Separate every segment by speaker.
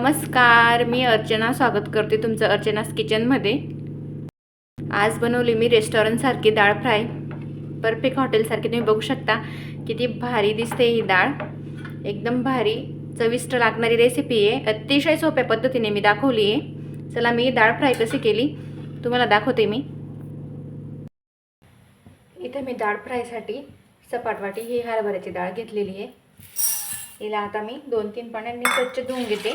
Speaker 1: नमस्कार मी अर्चना. स्वागत करते तुमचं अर्चनास किचनमध्ये. आज बनवली मी रेस्टॉरंटसारखी डाळ फ्राय. परफेक्ट हॉटेलसारखी तुम्ही बघू शकता. किती भारी दिसते ही डाळ. एकदम भारी चविष्ट लागणारी रेसिपी आहे. अतिशय सोप्या पद्धतीने मी दाखवली आहे. चला मी डाळ फ्राय कशी केली तुम्हाला दाखवते मी. इथं मी डाळ फ्रायसाठी सपाटवाटी ही हरभऱ्याची डाळ घेतलेली आहे. हिला आता मी दोन तीन पाण्याने स्वच्छ धुवून घेते.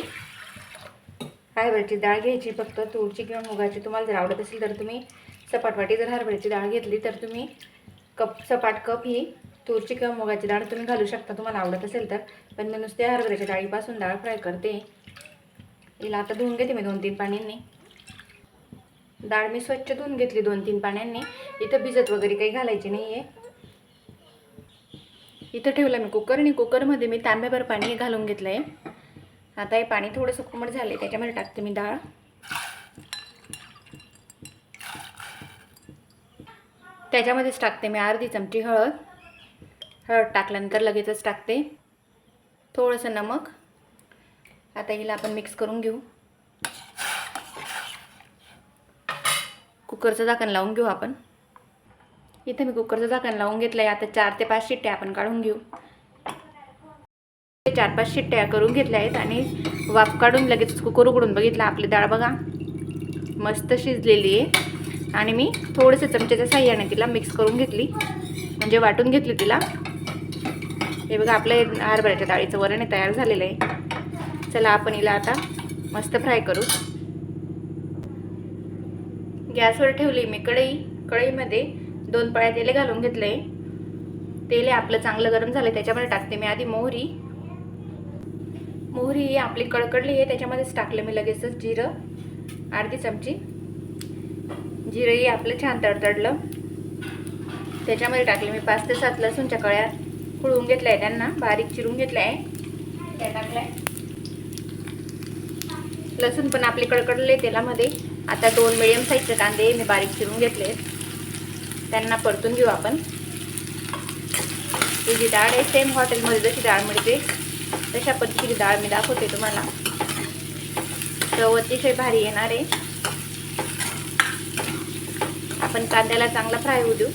Speaker 1: हरभऱ्याची डाळ घ्यायची? फक्त तूरची किंवा मुगाची तुम्हाला जर आवडत असेल तर तुम्ही सपाटवाटी जर हरभऱ्याची डाळ घेतली तर तुम्ही कप सपाट कप ही तूरची किंवा मुगाची डाळ तुम्ही घालू शकता. तुम्हाला आवडत असेल तर. पण मी नुसते हरभऱ्याच्या डाळीपासून डाळ फ्राय करते. हिला आता धुवून घेते मी दोन तीन पाण्यांनी. डाळ मी स्वच्छ धुवून घेतली दोन तीन पाण्यांनी. इथं भिजत वगैरे काही घालायची नाही आहे इथं ठेवलं मी कुकर आणि कुकरमध्ये मी तांब्याभर पाणी घालून घेतलं आहे आता हे पाणी थोडंसं कोमट झाले त्याच्यामध्ये टाकते मी डाळ. त्याच्यामध्येच टाकते मी अर्धी चमची हळद. हळद टाकल्यानंतर लगेचच टाकते. थोडंसं नमक. आता हिला आपण मिक्स करून घेऊ. कुकरचं झाकण लावून घेऊ आपण. इथं मी कुकरचं झाकण लावून घेतलं आहे आता चार ते पाच शिट्ट्या आपण काढून घेऊ. चार पाच शिट्ट्या करून घेतल्या आहेत आणि वाफ काढून लगेच कुकर उघडून बघितलं. आपली डाळ बघा मस्त शिजलेली आहे. आणि मी थोडेसे चमच्याच्या साह्याने तिला मिक्स करून घेतली. म्हणजे वाटून घेतली तिला. हे बघा आपलं हरभऱ्याच्या डाळीचं वरण हे तयार झालेलं आहे. चला आपण हिला आता मस्त फ्राय करू. गॅसवर ठेवली मी कढई. कढईमध्ये दोन पळ्या तेल घालून घेतले तेल आपलं चांगलं गरम झालं त्याच्यामध्ये टाकते मी आधी मोहरी. मोहरी आपली कडकडली आहे त्याच्यामध्येच टाकलं मी लगेचच जिरं. अर्धी चमची. जिरंही आपलं छान तडतडलं. त्याच्यामध्ये टाकले मी पाच ते सात लसूणच्या कळ्या. खुळवून घेतल्या आहे त्यांना बारीक चिरून घेतलं आहे. त्या टाकल्या. लसूण पण आपले कडकडले तेलामध्ये. आता दोन मिडियम साईजचे कांदे मी बारीक चिरून घेतले त्यांना परतून घेऊ आपण. ही जी डाळ आहे सेम हॉटेलमध्ये जशी डाळ मिळते तशा पद्धतीची डाळ मी दाखवते तुम्हाला. चव अतिशय भारी येणार आहे. आपण कांद्याला चांगला फ्राय होऊ देऊ.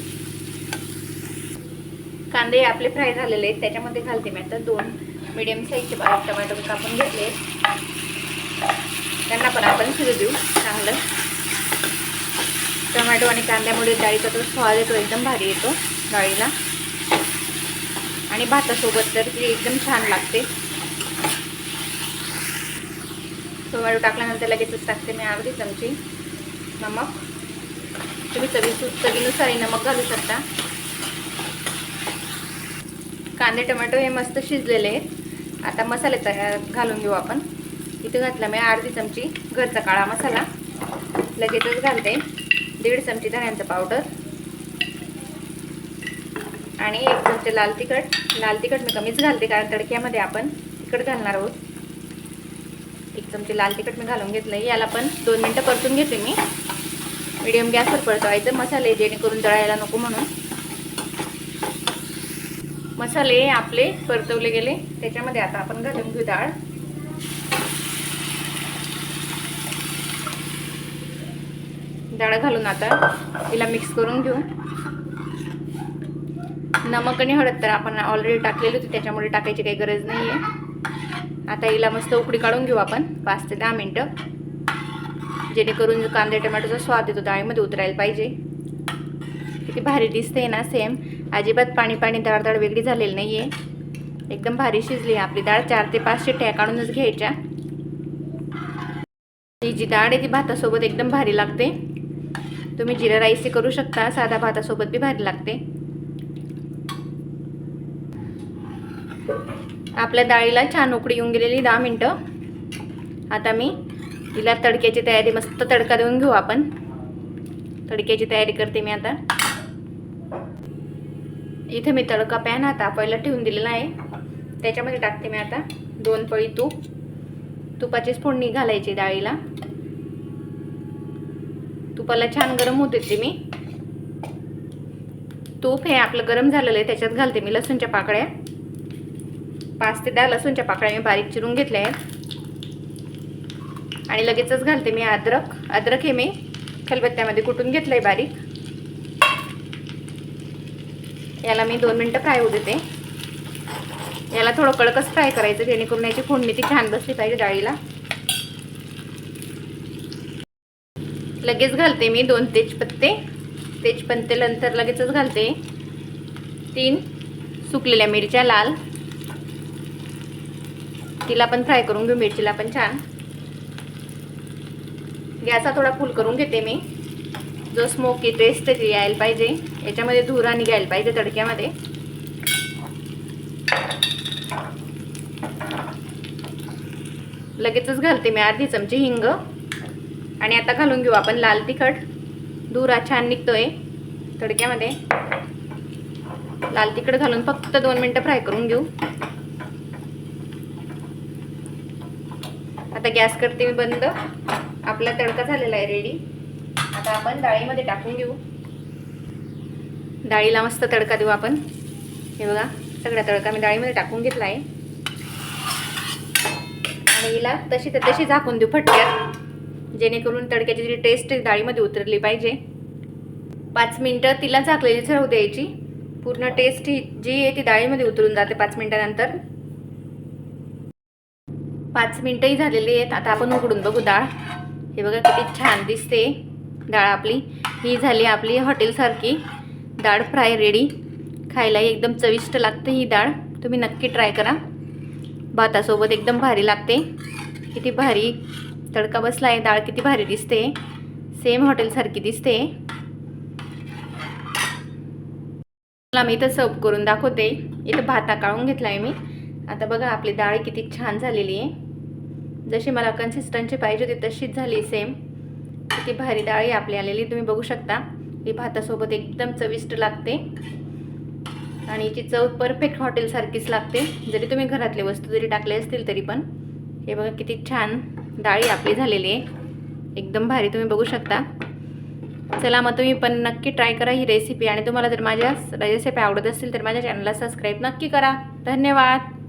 Speaker 1: कांदे आपले फ्राय झालेले आहेत त्याच्यामध्ये घालते मी आता दोन मिडियम साईजचे टमॅटो कापून घेतले त्यांना पण आपण शिजू देऊ चांगलं. टोमॅटो आणि कांद्यामुळे डाळीचा तो स्वाद येतो एकदम भारी येतो डाळीला. आणि भातासोबत तर ती एकदम छान लागते. टोमॅटो टाकल्यानंतर लगेचच टाकते मी अर्धी चमची. नमक. तुम्ही चवी चवीनुसारही नमक घालू शकता. कांदे टोमॅटो हे मस्त शिजलेले आहेत. आता मसाले तयार घालून घेऊ आपण. इथं घातला मी अर्धी चमची घरचा काळा मसाला. लगेचच घालते. दीड चमची धण्यांचं पावडर. आणि एक चमचे लाल तिखट. लाल तिखट मी कमीच घालते कारण तडक्यामध्ये आपण तिखट घालणार आहोत. एक चमचे लाल तिखट मी घालून घेतलं याला पण दोन मिनटं परतून घेते मी. मिडियम गॅसवर परतवायचं. मसाले जेणेकरून जळायला नको म्हणून. मसाले आपले परतवले गेले. त्याच्यामध्ये आता आपण घालून घेऊ डाळ. डाळ घालून आता तिला मिक्स करून घेऊ. नमक आणि हळद तर आपण ऑलरेडी टाकलेली होती त्याच्यामुळे टाकायची काही गरज नाही आहे आता हिला मस्त उकडी काढून घेऊ आपण पाच ते दहा मिनटं. जेणेकरून कांदे टोमॅटोचा स्वाद येतो डाळीमध्ये उतरायला पाहिजे. किती भारी दिसते ना सेम अजिबात पाणी पाणी डाळ डाळ वेगळी झालेली नाही आहे एकदम भारी शिजली आपली डाळ चार ते पाच शिट्ट्या काढूनच घ्यायच्या. ही जी डाळ आहे ती भातासोबत एकदम भारी लागते. तुम्ही जिरा राईसही करू शकता साधा भातासोबत बी भारी लागते. आपल्या डाळीला छान उकडी येऊन गेलेली दहा मिनटं. आता मी तिला तडक्याची तयारी मस्त तडका देऊन घेऊ आपण. तडक्याची तयारी करते मी आता. इथे मी तडका पॅन आता पहिला ठेवून दिलेला आहे. त्याच्यामध्ये टाकते मी आता दोन पळी तूप. तुपाचीच फोडणी घालायची डाळीला. तुपाला छान गरम होते ते मी. तूप हे आपलं गरम झालेलं आहे त्याच्यात घालते मी लसूणच्या पाकळ्या. पाच ते दहा लसूणच्या पाकळ्या मी बारीक चिरून घेतल्या आहेत. आणि लगेचच घालते मी अद्रक. अद्रक हे मी खलबत्त्यामध्ये कुटून घेतलं आहे बारीक. याला मी दोन मिनटं फ्राय होऊ देते. याला थोडं कडकच फ्राय करायचं जेणेकरून याची फोडणी ती छान बसली पाहिजे डाळीला. लगेच घालते मी दोन तेजपत्ते. तेजपत्ते नंतर लगेचच घालते. तीन सुकलेल्या मिरच्या लाल. तिला पण फ्राय करून घेऊ मिरचीला पण छान. गॅसा थोडा फुल करून घेते मी. जो स्मोकी टेस्ट त्याची यायला पाहिजे. याच्यामध्ये धुरा निघायला पाहिजे तडक्यामध्ये. लगेचच घालते मी अर्धी चमची हिंग. आणि आता घालून घेऊ आपण लाल तिखट. धुरा छान निघतोय तडक्यामध्ये. लाल तिखट घालून फक्त दोन मिनटं फ्राय करून घेऊ. आता गॅस करते मी बंद. आपला तडका झालेला आहे रेडी आता आपण डाळीमध्ये टाकून घेऊ. डाळीला मस्त तडका देऊ आपण. हे बघा सगळा तडका मी डाळीमध्ये टाकून घेतला आहे. आणि हिला तशी तर तशी झाकून देऊ फटक्यात जेणेकरून तडक्याची जी टेस्ट डाळीमध्ये उतरली पाहिजे. पाच मिनटं तिला झाकलेली राहू द्यायची. पूर्ण टेस्ट ही जी आहे ती डाळीमध्ये उतरून जाते पाच मिनटानंतर. पाच मिनटंही झालेली आहेत. आता आपण उघडून बघू डाळ. हे बघा किती छान दिसते डाळ आपली. ही झाली आपली हॉटेलसारखी. डाळ फ्राय रेडी. खायलाही एकदम चविष्ट लागते ही डाळ. तुम्ही नक्की ट्राय करा. भातासोबत एकदम भारी लागते. किती भारी तडका बसला आहे डाळ. किती भारी दिसते. सेम हॉटेलसारखी दिसते. मला मी इथं सर्व करून दाखवते. इथं भाता काढून घेतला आहे मी. आता बघा आपली डाळ किती छान झालेली आहे. जशी मला कन्सिस्टन्सी पाहिजे होती तशीच झाली सेम किती भारी डाळ आहे आपली आलेली तुम्ही बघू शकता. ही भातासोबत एकदम चविष्ट लागते. आणि हिची चव परफेक्ट हॉटेलसारखीच लागते. जरी तुम्ही घरातले वस्तू जरी टाकले असतील तरी पण. हे बघा किती छान डाळी आपली झालेली आहे. एकदम भारी तुम्ही बघू शकता. चला मग तुम्ही पण नक्की ट्राय करा ही रेसिपी आणि तुम्हाला जर माझ्या रेसिपी आवडत असतील तर माझ्या चॅनलला सबस्क्राईब नक्की करा. धन्यवाद!